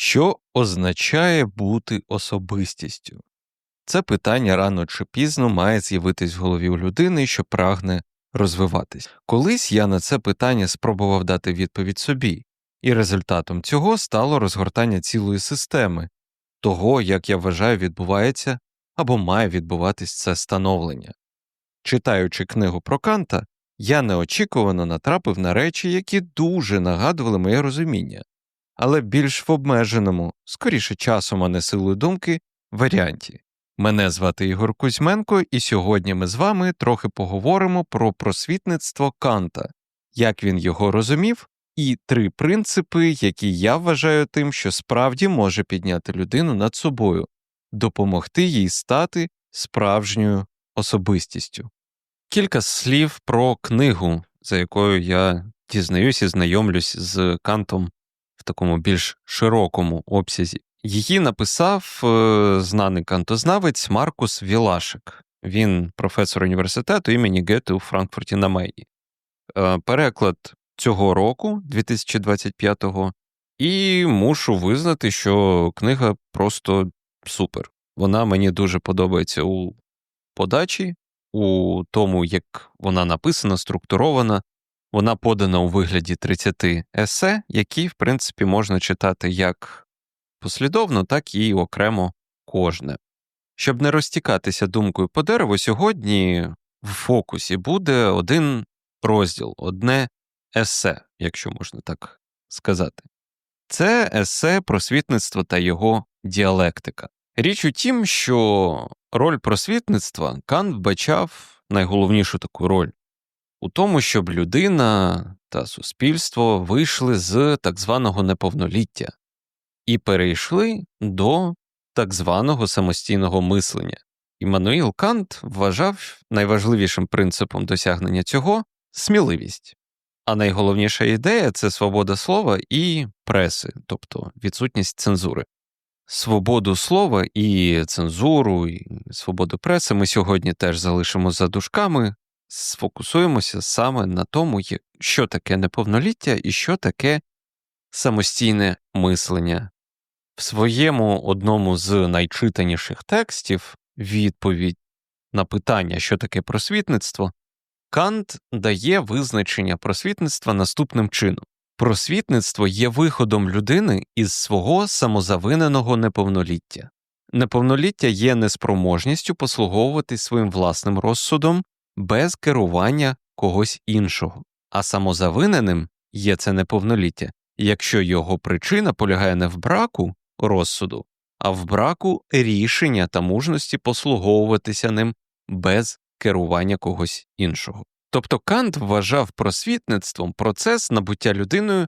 Що означає бути особистістю? Це питання рано чи пізно має з'явитись в голові у людини, що прагне розвиватись. Колись я на це питання спробував дати відповідь собі, і результатом цього стало розгортання цілої системи того, як я вважаю, відбувається або має відбуватись це становлення. Читаючи книгу про Канта, я неочікувано натрапив на речі, які дуже нагадували моє розуміння, але більш в обмеженому, скоріше часом, а не силою думки, варіанті. Мене звати Ігор Кузьменко, і сьогодні ми з вами трохи поговоримо про просвітництво Канта, як він його розумів, і три принципи, які я вважаю тим, що справді може підняти людину над собою, допомогти їй стати справжньою особистістю. Кілька слів про книгу, за якою я дізнаюсь і знайомлюсь з Кантом в такому більш широкому обсязі. Її написав е, знаний кантознавець Маркус Вілашик. Він професор університету імені Гете у Франкфурті на Мейні. Е, переклад цього року, 2025-го, і мушу визнати, що книга просто супер. Вона мені дуже подобається у подачі, у тому, як вона написана, структурована. Вона подана у вигляді 30 есе, які, в принципі, можна читати як послідовно, так і окремо кожне. Щоб не розтікатися думкою по дереву, сьогодні в фокусі буде один розділ, одне есе, якщо можна так сказати. Це есе просвітництва та його діалектика. Річ у тім, що роль просвітництва Кант вбачав найголовнішу таку роль у тому, щоб людина та суспільство вийшли з так званого неповноліття і перейшли до так званого самостійного мислення. Іммануїл Кант вважав найважливішим принципом досягнення цього сміливість. А найголовніша ідея це свобода слова і преси, тобто відсутність цензури. Свободу слова і цензуру, і свободу преси ми сьогодні теж залишимо за дужками, сфокусуємося саме на тому, що таке неповноліття і що таке самостійне мислення. В своєму одному з найчитаніших текстів відповідь на питання, що таке просвітництво, Кант дає визначення просвітництва наступним чином. Просвітництво є виходом людини із свого самозавиненого неповноліття. Неповноліття є неспроможністю послуговуватись своїм власним розсудом без керування когось іншого, а самозавиненим є це неповноліття, якщо його причина полягає не в браку розсуду, а в браку рішення та мужності послуговуватися ним без керування когось іншого. Тобто Кант вважав просвітництвом процес набуття людиною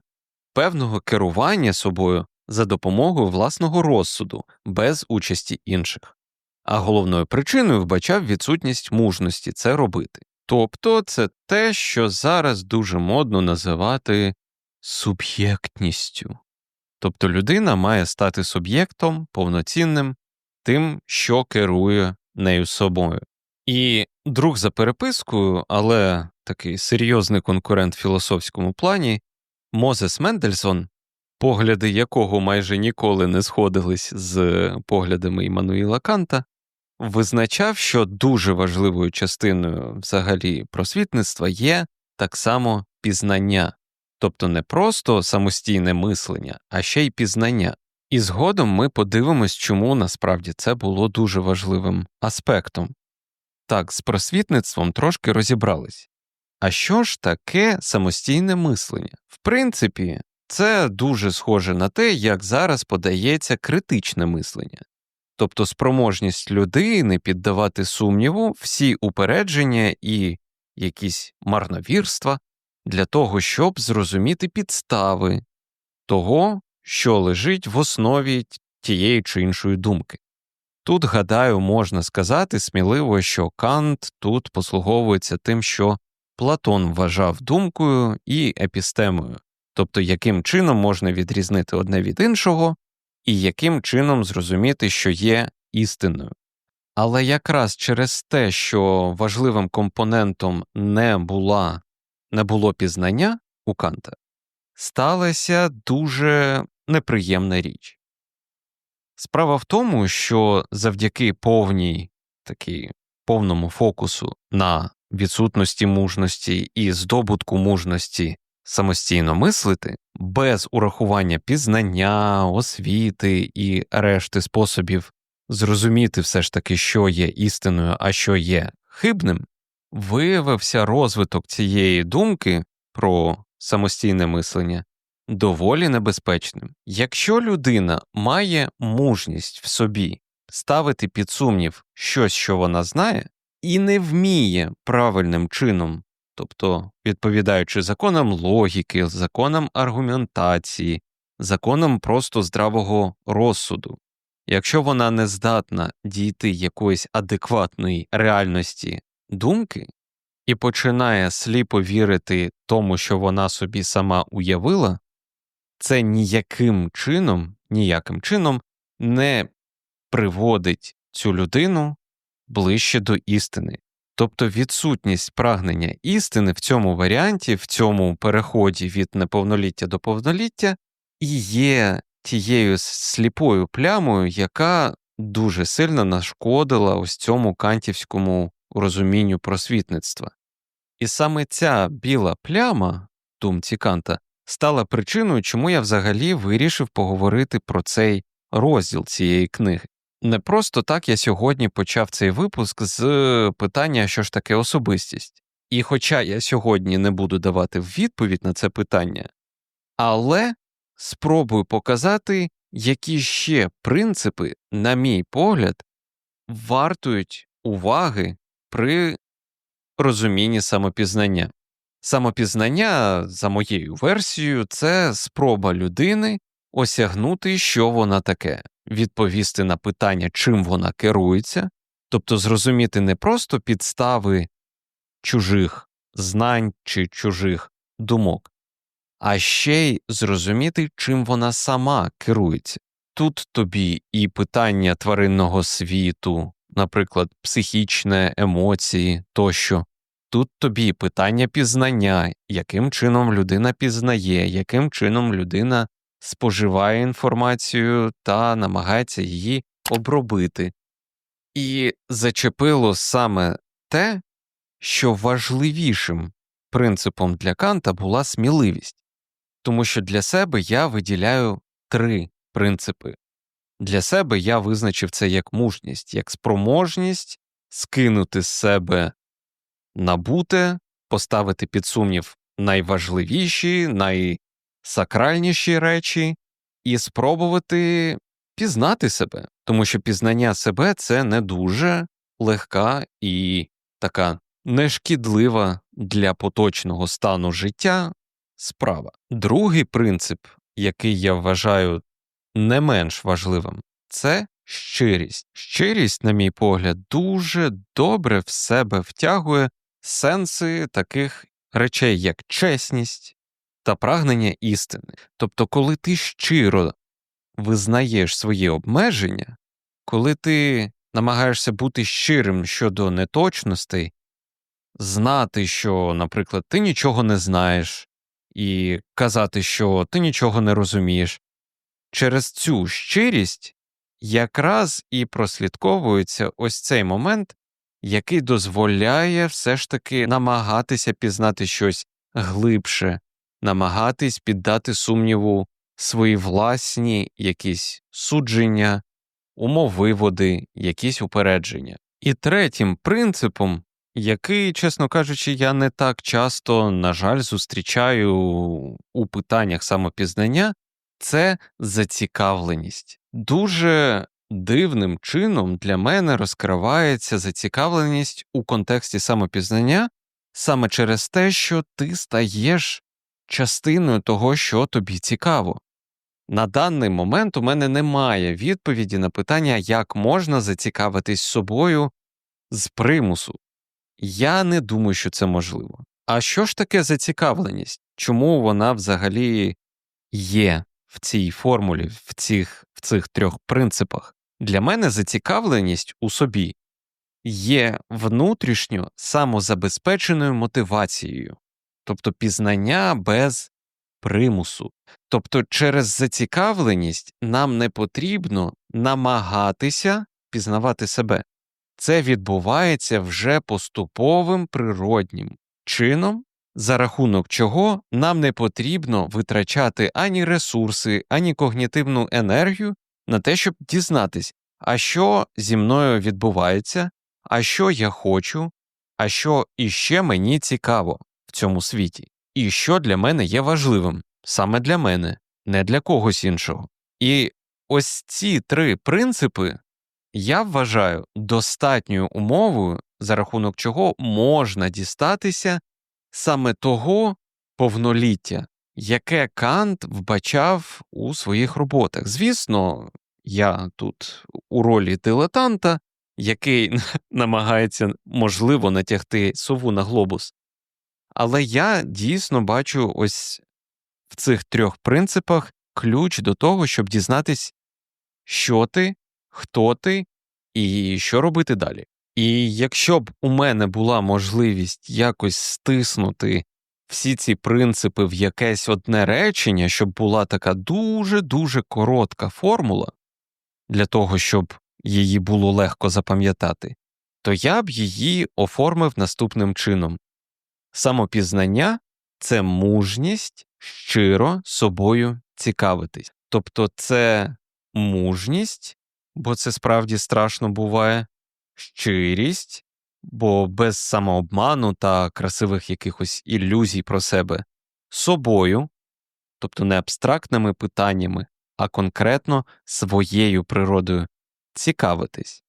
певного керування собою за допомогою власного розсуду без участі інших, а головною причиною вбачав відсутність мужності це робити. Тобто це те, що зараз дуже модно називати суб'єктністю. Тобто людина має стати суб'єктом повноцінним тим, що керує нею собою. І друг за перепискою, але такий серйозний конкурент в філософському плані, Мозес Мендельсон, погляди якого майже ніколи не сходились з поглядами Іммануїла Канта, визначав, що дуже важливою частиною взагалі просвітництва є так само пізнання, тобто не просто самостійне мислення, а ще й пізнання. І згодом ми подивимось, чому насправді це було дуже важливим аспектом. Так, з просвітництвом трошки розібрались. А що ж таке самостійне мислення? В принципі, це дуже схоже на те, як зараз подається критичне мислення, тобто спроможність людини піддавати сумніву всі упередження і якісь марновірства для того, щоб зрозуміти підстави того, що лежить в основі тієї чи іншої думки. Тут, гадаю, можна сказати сміливо, що Кант тут послуговується тим, що Платон вважав думкою і епістемою, тобто яким чином можна відрізнити одне від іншого, і яким чином зрозуміти, що є істиною. Але якраз через те, що важливим компонентом не була, не було пізнання у Канта, сталася дуже неприємна річ. Справа в тому, що завдяки повній такій повному фокусу на відсутності мужності і здобутку мужності самостійно мислити, без урахування пізнання, освіти і решти способів зрозуміти все ж таки, що є істиною, а що є хибним, виявився розвиток цієї думки про самостійне мислення доволі небезпечним. Якщо людина має мужність в собі ставити під сумнів щось, що вона знає, і не вміє правильним чином, тобто відповідаючи законам логіки, законам аргументації, законам просто здравого розсуду, якщо вона не здатна дійти якоїсь адекватної реальності думки і починає сліпо вірити тому, що вона собі сама уявила, це ніяким чином, ніяким чином не приводить цю людину ближче до істини. Тобто відсутність прагнення істини в цьому варіанті, в цьому переході від неповноліття до повноліття, і є тією сліпою плямою, яка дуже сильно нашкодила ось цьому кантівському розумінню просвітництва. І саме ця біла пляма, думці Канта, стала причиною, чому я взагалі вирішив поговорити про цей розділ цієї книги. Не просто так я сьогодні почав цей випуск з питання, що ж таке особистість. І хоча я сьогодні не буду давати відповідь на це питання, але спробую показати, які ще принципи, на мій погляд, вартують уваги при розумінні самопізнання. Самопізнання, за моєю версією, це спроба людини осягнути, що вона таке, відповісти на питання, чим вона керується, тобто зрозуміти не просто підстави чужих знань чи чужих думок, а ще й зрозуміти, чим вона сама керується. Тут тобі і питання тваринного світу, наприклад, психічне емоції тощо. Тут тобі питання пізнання, яким чином людина пізнає, яким чином людина споживає інформацію та намагається її обробити. І зачепило саме те, що важливішим принципом для Канта була сміливість, тому що для себе я виділяю три принципи. Для себе я визначив це як мужність, як спроможність скинути з себе набуте, поставити під сумнів найважливіші, найсакральніші речі і спробувати пізнати себе, тому що пізнання себе це не дуже легка і така нешкідлива для поточного стану життя справа. Другий принцип, який я вважаю не менш важливим, це щирість. Щирість, на мій погляд, дуже добре в себе втягує сенси таких речей, як чесність та прагнення істини. Тобто, коли ти щиро визнаєш свої обмеження, коли ти намагаєшся бути щирим щодо неточностей, знати, що, наприклад, ти нічого не знаєш, і казати, що ти нічого не розумієш, через цю щирість якраз і прослідковується ось цей момент, який дозволяє все ж таки намагатися пізнати щось глибше, намагатись піддати сумніву свої власні якісь судження, умовиводи, якісь упередження. І третім принципом, який, чесно кажучи, я не так часто, на жаль, зустрічаю у питаннях самопізнання, це зацікавленість. Дуже дивним чином для мене розкривається зацікавленість у контексті самопізнання саме через те, що ти стаєш частиною того, що тобі цікаво. На даний момент у мене немає відповіді на питання, як можна зацікавитись собою з примусу. Я не думаю, що це можливо. А що ж таке зацікавленість? Чому вона взагалі є в цій формулі, в цих, в цих трьох принципах? Для мене зацікавленість у собі є внутрішньо самозабезпеченою мотивацією, тобто пізнання без примусу. Тобто через зацікавленість нам не потрібно намагатися пізнавати себе. Це відбувається вже поступовим природнім чином, за рахунок чого нам не потрібно витрачати ані ресурси, ані когнітивну енергію на те, щоб дізнатись, а що зі мною відбувається, а що я хочу, а що іще мені цікаво в цьому світі, і що для мене є важливим саме для мене, не для когось іншого. І ось ці три принципи я вважаю достатньою умовою, за рахунок чого можна дістатися саме того повноліття, яке Кант вбачав у своїх роботах. Звісно, я тут у ролі дилетанта, який намагається, можливо, натягти сову на глобус. Але я дійсно бачу ось в цих трьох принципах ключ до того, щоб дізнатись, що ти, хто ти і що робити далі. І якщо б у мене була можливість якось стиснути всі ці принципи в якесь одне речення, щоб була така дуже-дуже коротка формула для того, щоб її було легко запам'ятати, то я б її оформив наступним чином самопізнання це мужність щиро собою цікавитись. Тобто це мужність, бо це справді страшно буває, щирість, бо без самообману та красивих якихось ілюзій про себе, собою, тобто не абстрактними питаннями, а конкретно своєю природою, цікавитись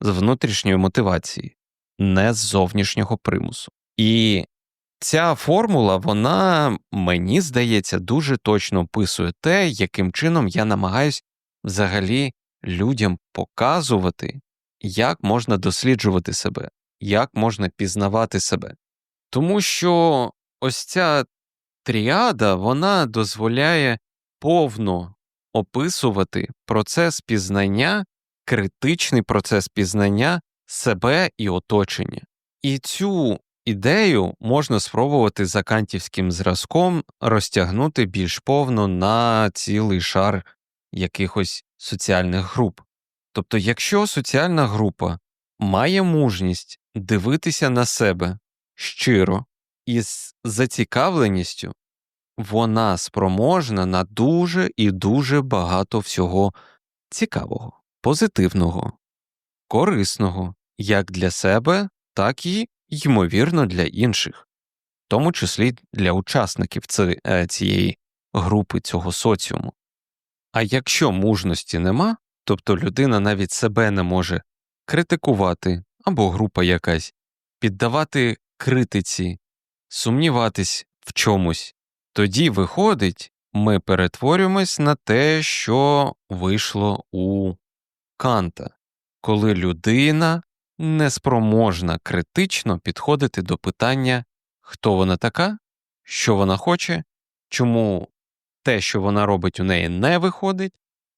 з внутрішньої мотивації, не з зовнішнього примусу. І ця формула, вона, мені здається, дуже точно описує те, яким чином я намагаюсь взагалі людям показувати, як можна досліджувати себе, як можна пізнавати себе. Тому що ось ця тріада вона дозволяє повно описувати процес пізнання, критичний процес пізнання себе і оточення. І цю ідею можна спробувати за кантівським зразком розтягнути більш повно на цілий шар якихось соціальних груп. Тобто, якщо соціальна група має мужність дивитися на себе щиро і з зацікавленістю, вона спроможна на дуже і дуже багато всього цікавого, позитивного, корисного як для себе, так і, ймовірно, для інших, в тому числі для учасників е, цієї групи, цього соціуму. А якщо мужності нема, тобто людина навіть себе не може критикувати або група якась, піддавати критиці, сумніватись в чомусь, тоді виходить, ми перетворюємось на те, що вийшло у Канта, коли людина неспроможна критично підходити до питання, хто вона така, що вона хоче, чому те, що вона робить, у неї не виходить,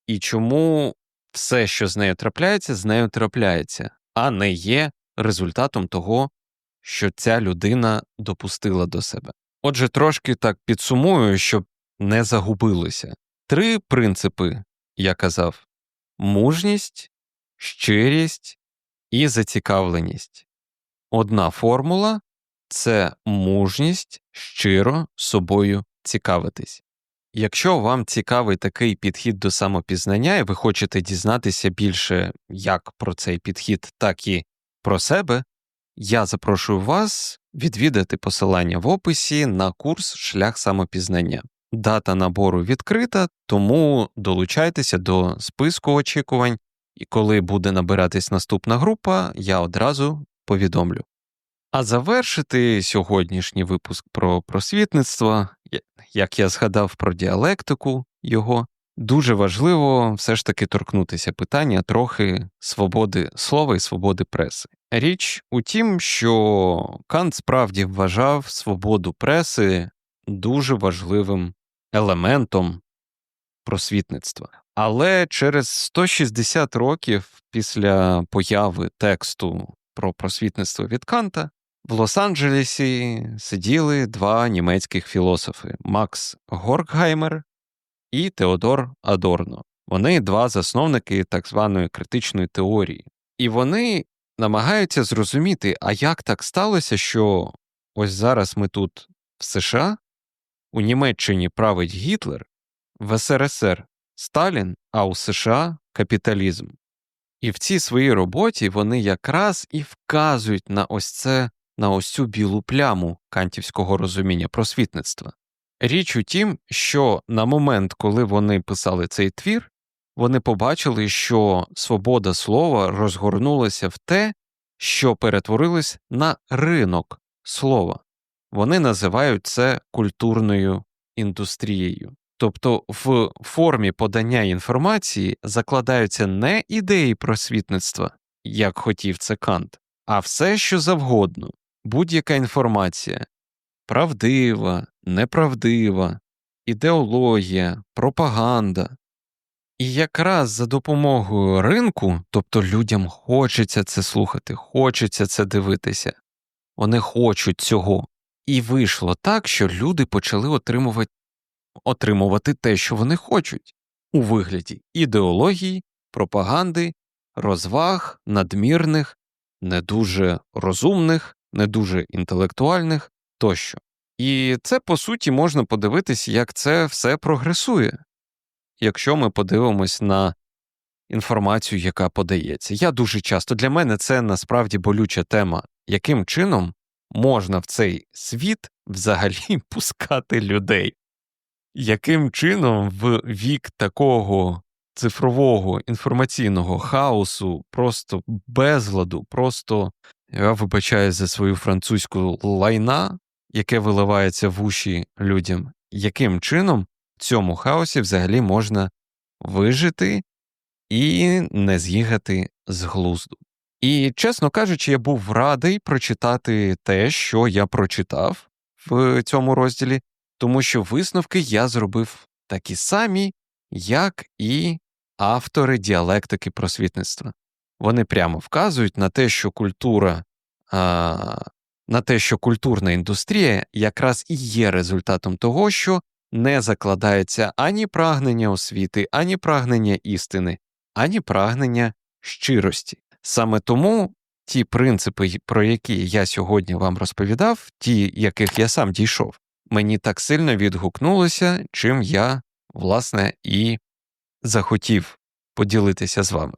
і чому все, що з нею трапляється, з нею трапляється, а не є результатом того, що ця людина допустила до себе. Отже, трошки так підсумую, щоб не загубилося. Три принципи, я казав мужність, щирість і зацікавленість. Одна формула це мужність щиро собою цікавитись. Якщо вам цікавий такий підхід до самопізнання, і ви хочете дізнатися більше як про цей підхід, так і про себе, я запрошую вас відвідати посилання в описі на курс Шлях самопізнання. Дата набору відкрита, тому долучайтеся до списку очікувань, і коли буде набиратись наступна група, я одразу повідомлю. А завершити сьогоднішній випуск про просвітництво, як я згадав про діалектику його, дуже важливо все ж таки торкнутися питання трохи свободи слова і свободи преси. Річ у тім, що Кант справді вважав свободу преси дуже важливим елементом просвітництва. Але через 160 років після появи тексту про просвітництво від Канта в Лос-Анджелесі сиділи два німецьких філософи Макс Горкгаймер і Теодор Адорно. Вони два засновники так званої критичної теорії. І вони намагаються зрозуміти, а як так сталося, що ось зараз ми тут в США, у Німеччині править Гітлер, в СРСР Сталін, а у США капіталізм. І в цій своїй роботі вони якраз і вказують на ось це, на ось цю білу пляму кантівського розуміння просвітництва. Річ у тім, що на момент, коли вони писали цей твір, вони побачили, що свобода слова розгорнулася в те, що перетворилось на ринок слова. Вони називають це культурною індустрією. Тобто в формі подання інформації закладаються не ідеї просвітництва, як хотів це Кант, а все, що завгодно, будь-яка інформація правдива, неправдива, ідеологія, пропаганда. І якраз за допомогою ринку, тобто людям хочеться це слухати, хочеться це дивитися, вони хочуть цього. І вийшло так, що люди почали отримувати отримувати те, що вони хочуть, у вигляді ідеології, пропаганди, розваг, надмірних, не дуже розумних, не дуже інтелектуальних тощо. І це, по суті, можна подивитись, як це все прогресує, якщо ми подивимось на інформацію, яка подається. Я дуже часто для мене це насправді болюча тема, яким чином можна в цей світ взагалі пускати людей яким чином в вік такого цифрового інформаційного хаосу, просто безладу, просто я вибачаю за свою французьку лайна, яке виливається в уші людям, яким чином в цьому хаосі взагалі можна вижити і не з'їхати з глузду. І, чесно кажучи, я був радий прочитати те, що я прочитав в цьому розділі, тому що висновки я зробив такі самі, як і автори діалектики просвітництва. Вони прямо вказують на те, що культура, а, на те, що культурна індустрія якраз і є результатом того, що не закладається ані прагнення освіти, ані прагнення істини, ані прагнення щирості. Саме тому ті принципи, про які я сьогодні вам розповідав, ті, яких я сам дійшов, мені так сильно відгукнулося, чим я, власне, і захотів поділитися з вами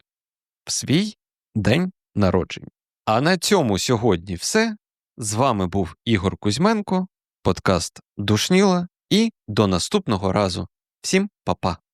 в свій день народження. А на цьому сьогодні все. З вами був Ігор Кузьменко, подкаст Душніла, і до наступного разу. Всім па-па!